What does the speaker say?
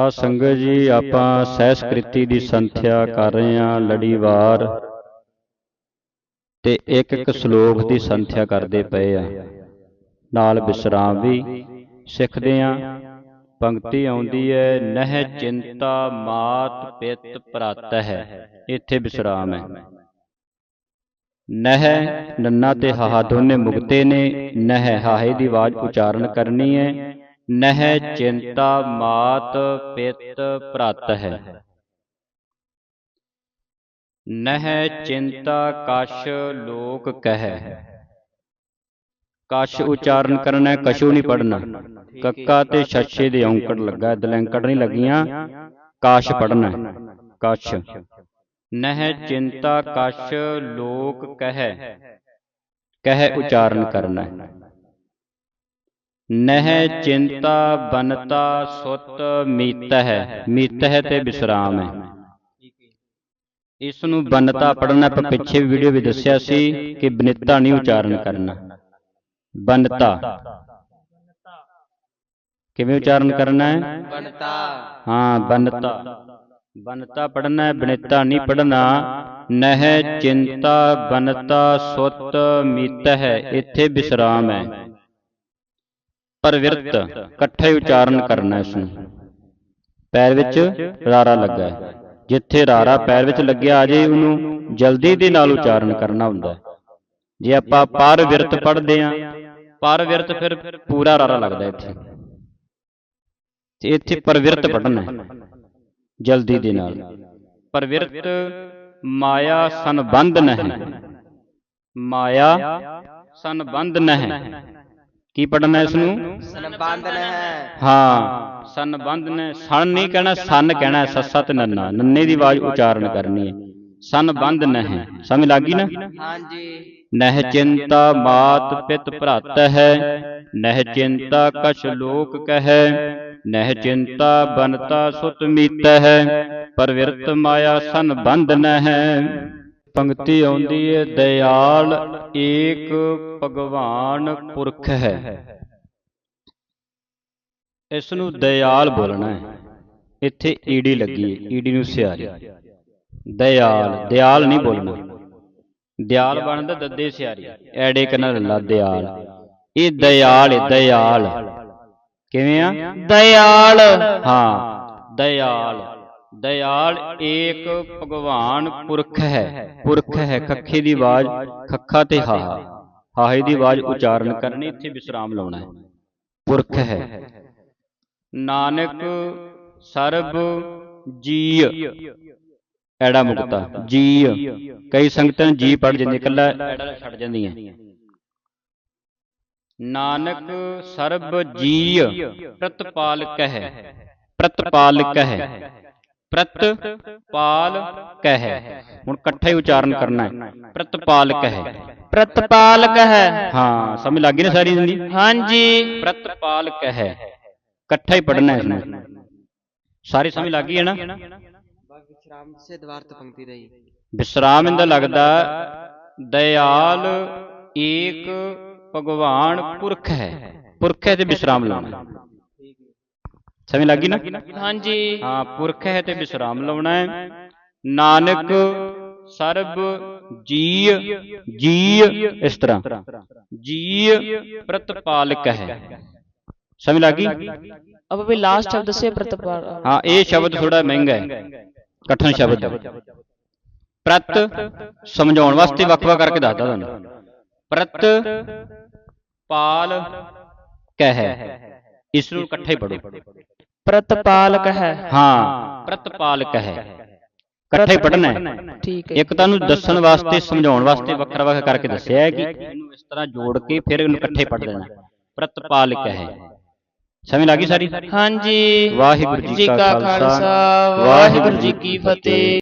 ਆ ਸੰਗਤ ਜੀ, ਆਪਾਂ ਸਹਿਸਕ੍ਰਿਤੀ ਦੀ ਸੰਥਿਆ ਕਰ ਰਹੇ ਹਾਂ ਲੜੀਵਾਰ ਤੇ ਇੱਕ ਇੱਕ ਸ਼ਲੋਕ ਦੀ ਸੰਥਿਆ ਕਰਦੇ ਪਏ ਆ। ਨਾਲ ਵਿਸਰਾਮ ਵੀ ਸਿੱਖਦੇ ਆ ਪੰਕਤੀ ਆਉਂਦੀ ਹੈ, ਨਹਿ ਚਿੰਤਾ ਮਾਤ ਪਿਤ ਭਰਤ ਹੈ। ਇੱਥੇ ਵਿਸਰਾਮ ਹੈ। ਨਹਿ ਨੰਨਾ ਤੇ ਹਾਹਾ ਦੋਨੇ ਮੁਕਤੇ ਨੇ, ਨਹਿ ਹਾਹੇ ਦੀ ਆਵਾਜ਼ ਉਚਾਰਨ ਕਰਨੀ ਹੈ। ਨਹਿ ਚਿੰਤਾ ਮਾਤ ਪਿਤ ਭਰਤ ਹੈ ਨਹਿ ਚਿੰਤਾ ਕਛ ਲੋਕ ਕਹਿ ਕਛ ਉਚਾਰਨ ਕਰਨਾ ਹੈ, ਕਛੂ ਨਹੀਂ ਪੜਨਾ ਕੱਕਾ ਤੇ ਛੱਛੇ ਦੇ ਔਂਕੜ ਲੱਗਾ ਦਲੈਂਕੜ ਨਹੀਂ ਲੱਗੀਆਂ ਕਾਸ਼ ਪੜਨਾ ਹੈ, ਕਛ ਨਹਿ ਚਿੰਤਾ ਕਛ ਲੋਕ ਕਹਿ ਕਹਿ ਉਚਾਰਨ ਕਰਨਾ ਹੈ ਨਹਿ ਚਿੰਤਾ ਬਨਤਾ ਸੁਤ ਮੀਤ ਹੈ ਮੀਤ ਹੈ ਤੇ ਵਿਸਰਾਮ ਹੈ। ਇਸ ਨੂੰ ਬਨਤਾ ਪੜਨਾ ਆਪਾਂ ਪਿੱਛੇ ਵੀਡੀਓ ਵੀ ਦੱਸਿਆ ਸੀ ਕਿ ਬਨਿਤਾ ਨਹੀਂ ਉਚਾਰਨ ਕਰਨਾ। ਬਨਤਾ। ਕਿਵੇਂ ਉਚਾਰਨ ਕਰਨਾ ਹੈ? ਬਣਤਾ ਹਾਂ ਬਨਤਾ। ਬਨਤਾ ਪੜਨਾ ਹੈ ਬਨਿਤਾ ਨਹੀਂ ਪੜਨਾ ਨਹਿ ਚਿੰਤਾ ਬਨਤਾ ਸੁਤ ਮੀਤ ਹੈ ਇੱਥੇ ਵਿਸਰਾਮ ਹੈ। ਪਰਵਿਰਤ, ਇਕੱਠੇ ਉਚਾਰਨ ਕਰਨਾ ਇਸ ਨੂੰ ਪੈਰ ਵਿੱਚ ਰਾਰਾ ਲੱਗਾ ਹੈ। ਜਿੱਥੇ ਰਾਰਾ ਪੈਰ ਵਿੱਚ ਲੱਗਿਆ, ਆ ਜੇ ਉਹਨੂੰ ਜਲਦੀ ਦੇ ਨਾਲ ਉਚਾਰਨ ਕਰਨਾ ਹੁੰਦਾ ਜੇ ਆਪਾਂ ਪਰਵਿਰਤ ਪੜ੍ਹਦੇ ਆ ਪਰਵਿਰਤ ਫਿਰ ਪੂਰਾ ਰਾਰਾ ਲੱਗਦਾ ਇੱਥੇ। ਤੇ ਇੱਥੇ ਪਰਵਿਰਤ ਪੜ੍ਹਨਾ ਹੈ, ਜਲਦੀ ਦੇ ਨਾਲ। ਪਰਵਿਰਤ ਮਾਇਆ ਸੰਬੰਧ ਨਹੀਂ। ਮਾਇਆ ਸੰਬੰਧ ਨਹੀਂ। ਕੀ ਪੜਨਾ ਇਸ ਨੂੰ ਸੰਬੰਧ ਹੈ। ਹਾਂ। ਸੰਬੰਧ ਨੇ ਸਣ ਨਹੀਂ ਕਹਿਣਾ ਸਨ ਕਹਿਣਾ ਹੈ, ਸੱਸਾ ਤੇ ਨੰਨਾ। ਨੰਨੇ। ਦੀ ਆਵਾਜ਼ ਉਚਾਰਨ ਕਰਨੀ ਹੈ। ਸੰਬੰਧ ਨਹੀਂ ਸਮਝ ਲੱਗੀ ਨਾ? ਹਾਂਜੀ। ਨਹਿ ਚਿੰਤਾ ਮਾਤ ਪਿਤ ਭਰਤ ਹੈ। ਨਹਿ ਚਿੰਤਾ ਕਛ ਲੋਕ ਕਹੈ। ਨਹਿ ਚਿੰਤਾ ਬਨਤਾ ਸੁਤ ਮੀਤ ਹੈ। ਪਰਵਿਰਤ ਮਾਇਆ ਸੰਬੰਧ ਨਹਿ ਪੰਕਤੀ ਆਉਂਦੀ ਹੈ ਦਇਆਲ ਏਕ ਭਗਵਾਨ ਪੁਰਖ ਹੈ। ਇਸ ਨੂੰ ਦਇਆਲ ਬੋਲਣਾ ਹੈ ਇੱਥੇ ਈਡੀ ਲੱਗੀ ਹੈ ਈਡੀ ਨੂੰ ਸਿਆਰੀ। ਦਇਆਲ, ਦਿਆਲ ਨਹੀਂ ਬੋਲਣਾ। ਦਿਆਲ ਬਣਦਾ ਦੱਦੇ ਸਿਆਰੀ, ਐੜੇ ਕਨਾ ਲੱਲਾ ਦਿਆਲ। ਇਹ ਦਇਆਲ ਹੈ ਦਇਆਲ। ਕਿਵੇਂ ਆ? ਦਇਆਲ। ਹਾਂ, ਦਇਆਲ। ਦਇਆਲ ਏਕ ਭਗਵਾਨ ਪੁਰਖ ਹੈ। ਪੁਰਖ ਹੈ, ਖੱਖੇ ਦੀ ਆਵਾਜ਼, ਖੱਖਾ ਤੇ ਹਾਹਾ। ਹਾਹੇ ਦੀ ਆਵਾਜ਼ ਉਚਾਰਨ ਕਰਨੀ, ਇੱਥੇ ਵਿਸਰਾਮ ਲਾਉਣਾ ਹੈ। ਪੁਰਖ ਹੈ। ਨਾਨਕ ਸਰਬ ਜੀ ਐੜਾ ਮੁਕਤਾ। ਜੀ ਕਈ ਸੰਗਤਾਂ ਜੀ ਪੜ ਜਾਂਦੀ ਇਕੱਲਾ ਐੜਾ ਛੱਡ ਜਾਂਦੀਆਂ। ਨਾਨਕ ਸਰਬ ਜੀ ਪ੍ਰਤਪਾਲਕ ਹੈ। ਪ੍ਰਤਪਾਲਕ ਹੈ। ਪ੍ਰਤਪਾਲਕ ਹੈ ਹੁਣ ਇਕੱਠਾ ਹੀ ਉਚਾਰਨ ਕਰਨਾ ਹੈ। ਪ੍ਰਤਪਾਲਕ ਹੈ ਪ੍ਰਤਪਾਲਕ ਹੈ ਹਾਂ ਸਮਝ ਲੱਗ ਗਈ ਨਾ ਸਾਰੀ ਜਿੰਦੀ ਹਾਂਜੀ। ਪ੍ਰਤਪਾਲਕ ਹੈ ਇਕੱਠਾ ਹੀ ਪੜਨਾ ਇਸ ਨੂੰ ਸਾਰੀ ਸਮਝ ਲੱਗ ਗਈ ਹੈ ਨਾ? ਵਿਸ਼ਰਾਮ ਸੇ ਦਵਾਰਤ ਪੰਕਤੀ ਰਹੀ ਵਿਸਰਾਮ ਇਹਦਾ ਲੱਗਦਾ ਦਇਆਲ ਏਕ ਭਗਵਾਨ ਪੁਰਖ ਹੈ। ਪੁਰਖ ਹੈ ਤੇ ਵਿਸਰਾਮ ਲਾਉਣਾ। ਸਮਝ ਲੱਗੀ ਨਾ ਹਾਂਜੀ ਹਾਂ ਪੁਰਖ ਹੈ ਤੇ ਵਿਸਰਾਮ ਲਾਉਣਾ ਹੈ ਨਾਨਕ ਸਰਬ ਜੀ ਜੀ ਇਸ ਤਰ੍ਹਾਂ ਜੀ ਪ੍ਰਤਪਾਲਕ ਹੈ ਸਮਝ ਲੱਗੀ अब अभी लास्ट शब्द से प्रतिपाल ਹਾਂ ਇਹ ਸ਼ਬਦ ਥੋੜਾ ਮਹਿੰਗਾ ਹੈ ਕਠਨ ਸ਼ਬਦ ਹੈ ਪ੍ਰਤ ਸਮਝਾਉਣ ਵਾਸਤੇ ਵੱਖ-ਵੱਖ ਕਰਕੇ ਦੱਸਦਾ ਤੁਹਾਨੂੰ ਪ੍ਰਤ ਪਾਲ ਕਹਿ ਇਸ ਨੂੰ ਇਕੱਠੇ ਪ੍ਰਤਪਾਲਕ ਹੈ। ਹਾਂ। ਪ੍ਰਤਪਾਲਕ ਹੈ। ਇਕੱਠੇ ਪੜਨਾ ਠੀਕ ਹੈ। ਇੱਕ ਤੁਹਾਨੂੰ ਦੱਸਣ ਵਾਸਤੇ ਸਮਝਾਉਣ ਵਾਸਤੇ ਵੱਖਰਾ ਵੱਖਰਾ ਕਰਕੇ ਦੱਸਿਆ ਹੈ ਕਿ ਇਹਨੂੰ ਇਸ ਤਰ੍ਹਾਂ ਜੋੜ ਕੇ ਫਿਰ ਇਹਨੂੰ ਇਕੱਠੇ ਪੜ ਲੈਣਾ ਪ੍ਰਤਪਾਲਕ ਹੈ। ਸਮਝ ਲੱਗੀ ਸਾਰੀ? ਹਾਂਜੀ। ਵਾਹਿਗੁਰੂ ਜੀ ਕਾ ਖਾਲਸਾ। ਵਾਹਿਗੁਰੂ ਜੀ ਕੀ ਫਤਿਹ।